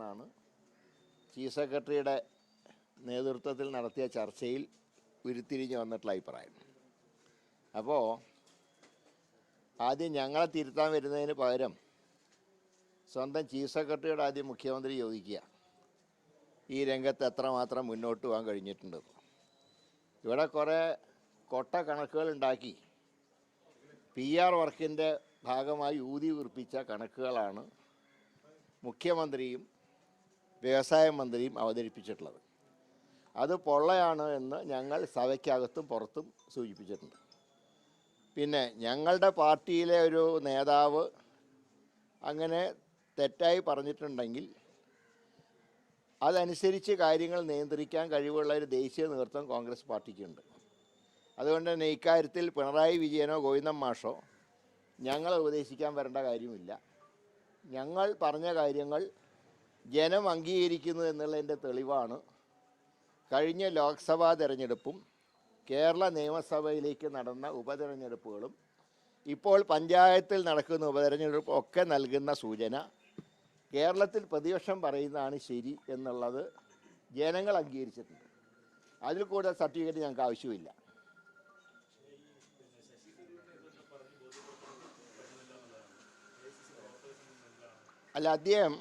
എന്നാണ് ചീഫ് സെക്രട്ടറിയുടെ നേതൃത്വത്തിൽ നടത്തിയ ചർച്ചയിൽ ഉരുത്തിരിഞ്ഞ് വന്നിട്ടുള്ള അഭിപ്രായം. അപ്പോൾ ആദ്യം ഞങ്ങളെ തിരുത്താൻ വരുന്നതിന് പകരം സ്വന്തം ചീഫ് സെക്രട്ടറിയോട് ആദ്യം മുഖ്യമന്ത്രി ചോദിക്കുക ഈ രംഗത്ത് എത്രമാത്രം മുന്നോട്ട് പോകാൻ കഴിഞ്ഞിട്ടുണ്ട്? ഇവിടെ കുറേ കൊട്ട കണക്കുകൾ ഉണ്ടാക്കി പി ആർ വർക്കിന്റെ ഭാഗമായി ഊതി ഉറപ്പിച്ച കണക്കുകളാണ് മുഖ്യമന്ത്രിയും വ്യവസായ മന്ത്രിയും അവതരിപ്പിച്ചിട്ടുള്ളത്. അത് പൊള്ളയാണ് എന്ന് ഞങ്ങൾ സഭയ്ക്കകത്തും പുറത്തും സൂചിപ്പിച്ചിട്ടുണ്ട്. പിന്നെ ഞങ്ങളുടെ പാർട്ടിയിലെ ഒരു നേതാവ് അങ്ങനെ തെറ്റായി പറഞ്ഞിട്ടുണ്ടെങ്കിൽ അതനുസരിച്ച് കാര്യങ്ങൾ നിയന്ത്രിക്കാൻ കഴിവുള്ള ഒരു ദേശീയ നേതൃത്വം കോൺഗ്രസ് പാർട്ടിക്കുണ്ട്. അതുകൊണ്ട് തന്നെ ഇക്കാര്യത്തിൽ പിണറായി വിജയനോ ഗോവിന്ദം മാഷോ ഞങ്ങളെ ഉപദേശിക്കാൻ വരേണ്ട കാര്യമില്ല. ഞങ്ങൾ പറഞ്ഞ കാര്യങ്ങൾ ജനം അംഗീകരിക്കുന്നു എന്നുള്ളതിന്റെ തെളിവാണ്. കഴിഞ്ഞ ലോക്സഭാ തെരഞ്ഞെടുപ്പും കേരള നിയമസഭയിലേക്ക് നടന്ന ഉപതെരഞ്ഞെടുപ്പുകളും ഇപ്പോൾ പഞ്ചായത്തിൽ നടക്കുന്ന ഉപതെരഞ്ഞെടുപ്പ് ഒക്കെ നൽകുന്ന സൂചന. കേരളത്തിൽ പ്രതിപക്ഷം പറയുന്നതാണ് ശരി എന്നുള്ളത് ജനങ്ങൾ അംഗീകരിച്ചിട്ടുണ്ട്. അതിൽ കൂടുതൽ സർട്ടിഫിക്കറ്റ് ഞങ്ങൾക്ക് ആവശ്യമില്ല. അല്ല അദ്ദേഹം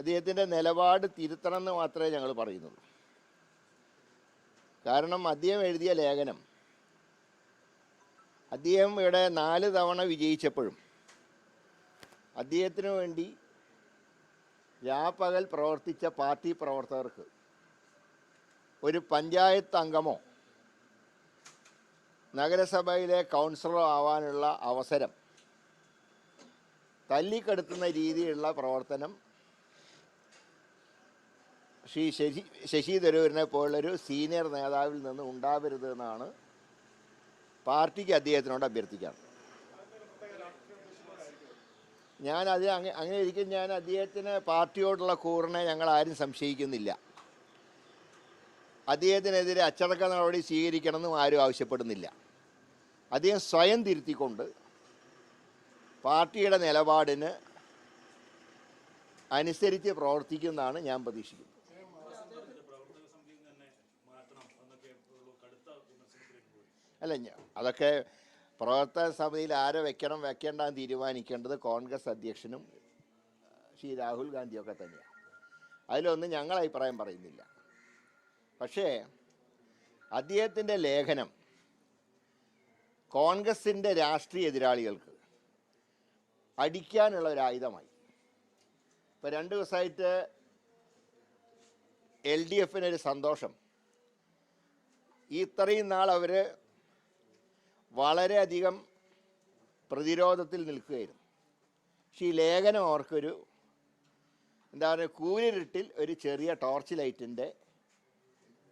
അദ്ദേഹത്തിന്റെ നിലപാട് തിരുത്തണം എന്ന് മാത്രമേ ഞങ്ങൾ പറയുന്നുള്ളൂ. കാരണം അദ്ദേഹം എഴുതിയ ലേഖനം അദ്ദേഹം ഇവിടെ നാല് തവണ വിജയിച്ചപ്പോഴും അദ്ദേഹത്തിന് വേണ്ടി രാപ്പകൽ പ്രവർത്തിച്ച പാർട്ടി പ്രവർത്തകർക്ക് ഒരു പഞ്ചായത്ത് അംഗമോ നഗരസഭയിലെ കൗൺസിലറോ ആവാനുള്ള അവസരം തല്ലിക്കെടുത്തുന്ന രീതിയിലുള്ള പ്രവർത്തനം ശ്രീ ശശി ശശി തരൂരിനെ പോലുള്ളൊരു സീനിയർ നേതാവിൽ നിന്ന് ഉണ്ടാവരുത് എന്നാണ് പാർട്ടിക്ക് അദ്ദേഹത്തിനോട് അഭ്യർത്ഥിക്കാം. ഞാൻ അത് അങ്ങനെ ഇരിക്കും ഞാൻ അദ്ദേഹത്തിന് പാർട്ടിയോടുള്ള കൂറിനെ ഞങ്ങൾ ആരും സംശയിക്കുന്നില്ല. അദ്ദേഹത്തിനെതിരെ അച്ചടക്ക നടപടി സ്വീകരിക്കണമെന്നും ആരും ആവശ്യപ്പെടുന്നില്ല. അദ്ദേഹം സ്വയം തിരുത്തിക്കൊണ്ട് പാർട്ടിയുടെ നിലപാടിന് അനുസരിച്ച് പ്രവർത്തിക്കുന്നതാണ് ഞാൻ പ്രതീക്ഷിക്കുന്നത്. അല്ല അതൊക്കെ പ്രവർത്തക സമിതിയിൽ ആരെ വെക്കണം വെക്കേണ്ടെന്ന് തീരുമാനിക്കേണ്ടത് കോൺഗ്രസ് അധ്യക്ഷനും ശ്രീ രാഹുൽ ഗാന്ധിയൊക്കെ തന്നെയാണ് അതിലൊന്നും ഞങ്ങൾ അഭിപ്രായം പറയുന്നില്ല. പക്ഷേ അദ്ദേഹത്തിന്റെ ലേഖനം കോൺഗ്രസിന്റെ രാഷ്ട്രീയ എതിരാളികൾക്ക് അടിക്കാനുള്ള ഒരു ആയുധമായി. ഇപ്പോൾ രണ്ട് ദിവസമായിട്ട് എൽ ഡി എഫിനൊരു സന്തോഷം. ഇത്രയും നാൾ അവർ വളരെയധികം പ്രതിരോധത്തിൽ നിൽക്കുകയായിരുന്നു. പക്ഷേ ഈ ലേഖനം അവർക്കൊരു എന്താ പറയുക കൂരിരുട്ടിൽ ഒരു ചെറിയ ടോർച്ച് ലൈറ്റിന്റെ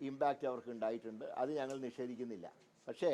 ഇമ്പാക്റ്റ് അവർക്ക് ഉണ്ടായിട്ടുണ്ട്. അത് ഞങ്ങൾ നിഷേധിക്കുന്നില്ല. പക്ഷേ